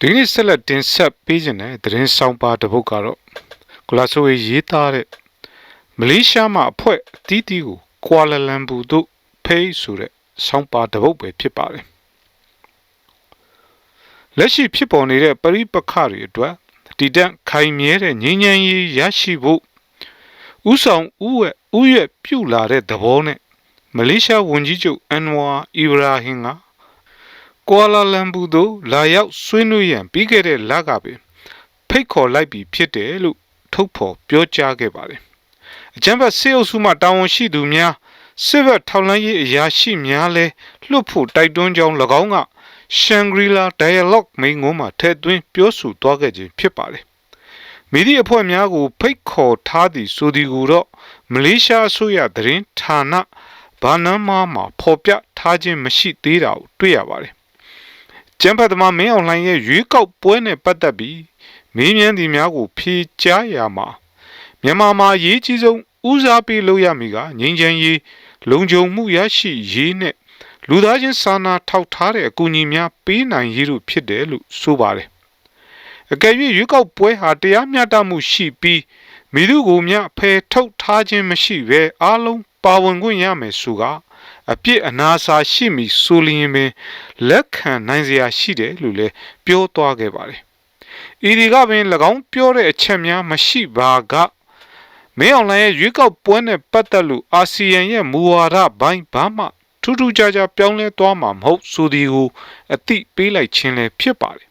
ဒီနေ့ဆက်လက်တင်ဆက်ပေးခြင်းတဲ့သတင်းဆောင်ပါတစ်ပုဒ်ကတော့ဂလာဆိုရေးရေးသားတဲ့မလေးရှားမှာအဖွဲ့အသီးသီးကိုကွာလာလမ်ပူတို့ဖိတ်ဆိုတဲ့ဆောင်ပါတစ်ပုဒ်ပဲဖြစ်ပါတယ်လက်ရှိဖြစ်ပေါ်နေတဲ့ပရိပခတွေအတွက်တည်တံ့ခိုင်မြဲတဲ့ငြိမ်းချမ်းရေးရရှိဖို့ဥဆောင်ဥဝဲဥရွက်ပြုလာတဲ့သဘောနဲ့မလေးရှားဝန်ကြီးချုပ်အန်ဝါအီဘရာဟင်က ကွာလာလမ်ပူသို့လာရောက်ဆွေးနွေးရန်ပြီးခဲ့တဲ့လကပင်ဖိတ်ခေါ်လိုက်ပြီးဖြစ်တယ်လို့ထုတ်ဖော်ပြောကြားခဲ့ပါတယ်။အကြံဖတ်စေအုပ်စုမှတာဝန်ရှိသူများစစ်ဘက်ထောက်လှမ်းရေးအရာရှိများလဲလွတ်ဖို့တိုက်တွန်းကြောင်း၎င်းက Shangri-La Dialogue မိန့်ခွန်းမှာထည့်သွင်းပြောဆိုသွားခဲ့ခြင်းဖြစ်ပါတယ်။မိသည့်အဖွဲ့များကိုဖိတ်ခေါ်ထားသည့်ဆိုသည်ကိုတော့မလေးရှားအစိုးရသတင်းဌာနဘာနမ်မာမှာဖော်ပြထားခြင်းမရှိသေးတာကိုတွေ့ရပါတယ်။ ကျန်းဖတ်သမားမင်းအောင်လှိုင်ရဲ့ရွေးကောက်ပွဲနဲ့ပတ်သက်ပြီးမင်းမြန်းသည်များကို ဖြေကြားရမှာမြန်မာမှာအရေးကြီးဆုံးဦးစားပေးလုပ်ရမည်ကငြိမ်းချမ်းရေးလုံခြုံမှုရရှိရေးနဲ့လူသားချင်းစာနာထောက်ထားတဲ့အကူအညီများပေးနိုင်ရေးတို့ဖြစ်တယ်လို့ဆိုပါတယ်။အကယ်၍ရွေးကောက်ပွဲဟာတရားမျှတမှုရှိပြီးမိသူကိုမျှဖယ်ထုတ်ထားခြင်းမရှိဘဲအားလုံးပါဝင်ခွင့်ရမယ်ဆိုက အပြစ်အနာစာရှိမည်ဆိုလျင်ပင်လက်ခံနိုင်စရာရှိတယ်လို့လည်းပြောသွားခဲ့ပါတယ်။ဤဒီကပင်၎င်းပြောတဲ့အချက်များမရှိပါကမင်းအောင်လှိုင်ရဲ့ရွေးကောက်ပွဲနဲ့ပတ်သက်လို့အာဆီယံရဲ့မူဝါဒဘိုင်းဘာမှထူးထူးခြားခြားပြောင်းလဲသွားမှာမဟုတ်ဆိုသည်ကိုအတိပေးလိုက်ခြင်းလည်းဖြစ်ပါတယ်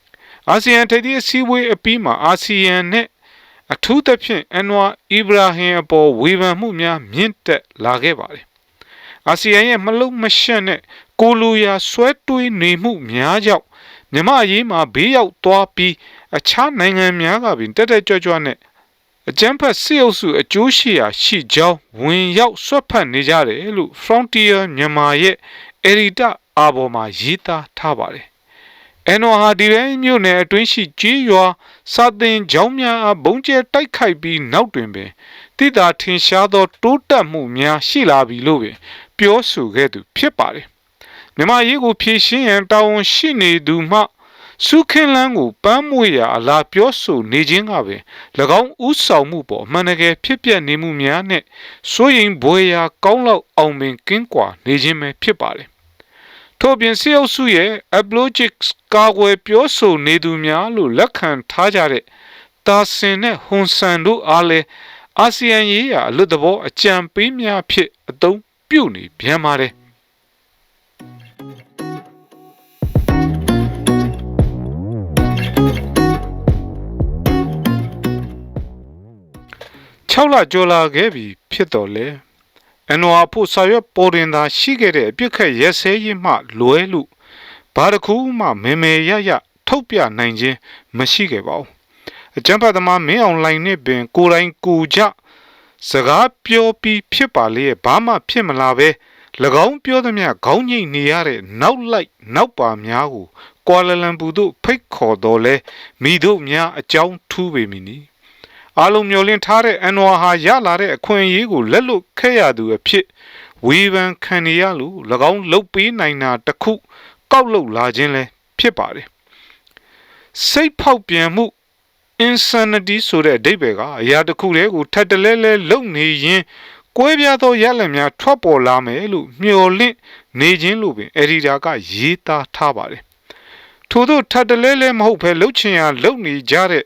။အာဆီယံထိပ်သီးအစည်းအဝေးအပြီးမှာအာဆီယံနဲ့အထူးသဖြင့်အန်ဝါအီဘရာဟင်အပေါ်ဝေဖန်မှုများမြင့်တက်လာခဲ့ပါတယ်။ အာဆီယံရဲ့မလုံမရှက်နဲ့ကိုလိုရာဆွဲတွေးနေမှုများကြောင့်မြမအရေးမှာဘေးရောက်သွားပြီးအခြားနိုင်ငံများကပင်တက်တက်ကြွကြွနဲ့အကြမ်းဖက်စစ်အုပ်စုအကျိုးရှိရာရှိကြောင်းဝင်ရောက်ဆွတ်ဖက်နေကြတယ်လို့ Frontier မြန်မာရဲ့အရီတာအာဘော်မှာရေးသားထားပါတယ်။အန်နိုဟာဒီရဲမြို့နယ်အတွင်းရှိကြီးရွာစာတင်ကျောင်းများအားဘုံကျဲတိုက်ခိုက်ပြီးနောက်တွင်ပင်တိတာထင်ရှားသောတိုးတက်မှုများရှိလာပြီလို့ပင် ပြောဆိုခဲ့သူဖြစ်ပါတယ်။မြန်မာရေးကိုဖြည့်ရှင်းရန်တာဝန်ရှိနေသူမှစုခင်းလန်းကိုပန်းမွေရာအလားပြောဆိုနေခြင်းကပင်၎င်းဥဆောင်မှုပေါ်အမှန်တကယ်ဖြစ်ပျက်နေမှုများနဲ့စိုးရင်ဘွေရာကောင်းလောက်အောင်ပင်ကင်းကွာနေခြင်းပဲဖြစ်ပါတယ်ထို့ပြင်စေအုပ်စုရဲ့ apologetics ကာကွယ်ပြောဆိုနေသူများလို့လက်ခံထားကြတဲ့တာဆင်နဲ့ဟွန်ဆန်တို့အားလည်းအာဆီယံရေးရာအလွတ်တဘောအကြံပေးများဖြစ်အသုံး ပြုနေပြန်ပါတယ်6လကျော်လာခဲ့ပြီဖြစ်တော်လဲအန်ဝါဖို့ဆာရွက်ပေါ်တင်သာရှိခဲ့တဲ့အပြစ်ခက်ရက်စဲရေးမှလွဲလို့ဘာတစ်ခုမှမေမေရရထုတ်ပြနိုင်ခြင်းမရှိခဲ့ပါဘူးအကျံဖတ်သမားမင်းအောင်လိုင်းနဲ့ပင်ကိုယ်တိုင်ကိုကြ စကားပြောပြီးဖြစ်ပါလေဘာမှဖြစ်မလာပဲ၎င်းပြောသမျှခေါင်းငိတ်နေရတဲ့နောက်လိုက်နောက်ပါများကိုကွာလာလမ်ပူတို့ဖိတ်ခေါ်တော်လဲမိတို့များအကြောင်းထူးပေမည်နီအားလုံးမျှော်လင့်ထားတဲ့အန်ဝါဟာရလာတဲ့အခွင့်အရေးကိုလက်လွတ်ခဲ့ရသူအဖြစ်ဝေဖန်ခံရလို့၎င်းလှုပ်ပေးနိုင်တာတခု ကောက်လုပ်လာခြင်းလည်းဖြစ်ပါတယ်စိတ်ဖောက်ပြန်မှု insanity ဆိုတဲ့အဓိပ္ပာယ်ကအရာတစ်ခုတည်းကိုထပ်တလဲလဲလုံနေရင်ကွဲပြားသောရလဒ်များထွက်ပေါ်လာမယ်လို့မျှော်လင့်နေခြင်းလို့ပင်အရီဒါကရေးသားထားပါတယ်ထို့သောထပ်တလဲလဲမဟုတ်ဘဲလှုပ်ချင်ရလှုပ်နေကြတဲ့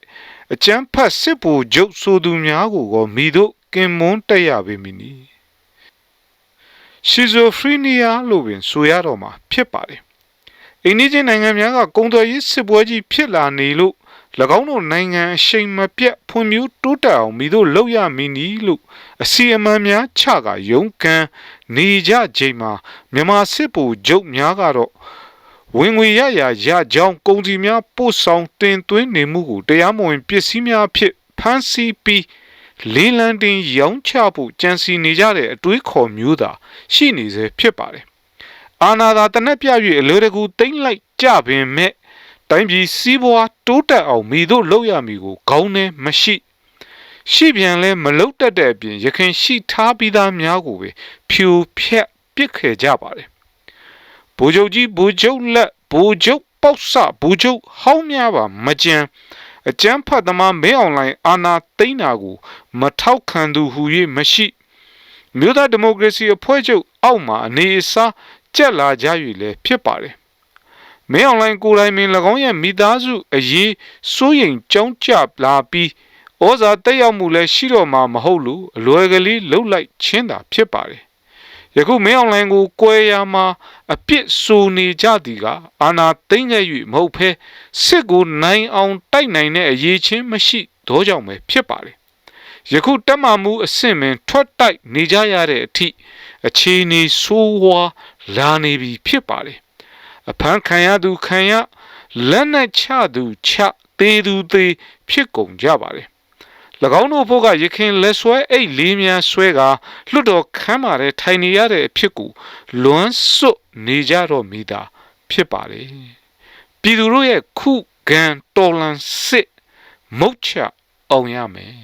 အကျန်းဖတ်စစ်ဘူကျုပ်ဆိုသူများကိုကောမိတို့ကင်မွန်းတက်ရပေမည်နီရှီဇိုဖရီနီယာလို့ပင်ဆိုရတော့မှာဖြစ်ပါတယ် အိန္ဒိယနိုင်ငံများကကုံတော်ရေးစစ်ပွဲကြီးဖြစ်လာနေလို့၎င်းတို့နိုင်ငံအရှိန်မပြတ်ဖွံ့ဖြိုးတိုးတက်အောင်မိတို့လုပ်ရမည်နီလို့အစီအမံများချကရုံးကန်နေကြချိန်မှာမြန်မာစစ်ဘူကျုပ်များကတော့ဝင်ငွေရရရကြောင်းကုန်စီများပို့ဆောင်တင်သွင်းနေမှုကိုတရားမဝင်ပစ္စည်းများဖြစ်ဖမ်းဆီးပြီးလေးလံတင်ရောင်းချဖို့ကြံစီနေကြတဲ့အတွေးခေါ်မျိုးသာရှိနေစေဖြစ်ပါတယ်။ အာနာသာတနက်ပြ၍အလွယ်တကူတိမ့်လိုက်ကြပင်မဲ့တိုင်းပြည်စီးပွားတိုးတက်အောင်မိတို့လုပ်ရမည်ကိုခေါင်းနဲ့မရှိရှိပြန်လဲမလုတ်တက်တဲ့အပြင်ရခင်ရှိထားပြီးသားများကိုပဲဖြူဖြက်ပစ်ခဲ့ကြပါတယ်။ဗိုလ်ချုပ်ကြီးဗိုလ်ချုပ်လက်ဗိုလ်ချုပ်ပေါက်ဆဘူချုပ်ဟောင်းများပါမကြံအကျန်းဖတ်သမားမင်းအွန်လိုင်းအာနာသိန်းတာကိုမထောက်ခံသူဟူ၍မရှိမြို့သားဒီမိုကရေစီအဖွဲ့ချုပ်အောက်မှအနေအစား ကြက်လာကြ၍လည်းဖြစ်ပါတယ်မင်းအွန်လိုင်းကိုယ်တိုင်ပင်၎င်းရဲ့မိသားစုအရေးစိုးရိမ်ကြောင်းကြလာပြီးဩဇာတက်ရောက်မှုလည်းရှိတော့မှာမဟုတ်လို့အလွယ်ကလေးလှုပ်လိုက်ချင်းတာဖြစ်ပါတယ်ယခုမင်းအွန်လိုင်းကိုကွဲရမှာအပြစ်ဆိုနေကြသည်ကအာနာသိမ့်ခဲ့၍မဟုတ်ဘဲစစ်ကိုနိုင်အောင်တိုက်နိုင်တဲ့အရေးချင်းမရှိတော့ကြောင့်ပဲဖြစ်ပါလေယခုတက်မှမှုအဆင့်မင်ထွက်တိုက်နေကြရတဲ့အထိအခြေအနေဆိုးဝါး လာနေပြီဖြစ်ပါလေအဖမ်းခံရသူခံရလက်နက်ချသူချသေးသူသေးဖြစ်ကုန်ကြပါလေ၎င်းတို့ဘုကရခင်လက်ဆွဲအိတ်လေးများဆွဲကလွတ်တော်ခမ်းမာတဲ့ထိုင်နေရတဲ့အဖြစ်ကိုလွန်းစွတ်နေကြတော့မိတာဖြစ်ပါလေပြည်သူတို့ရဲ့ခုခံတော်လန်စစ်မုတ်ချအောင်ရမယ်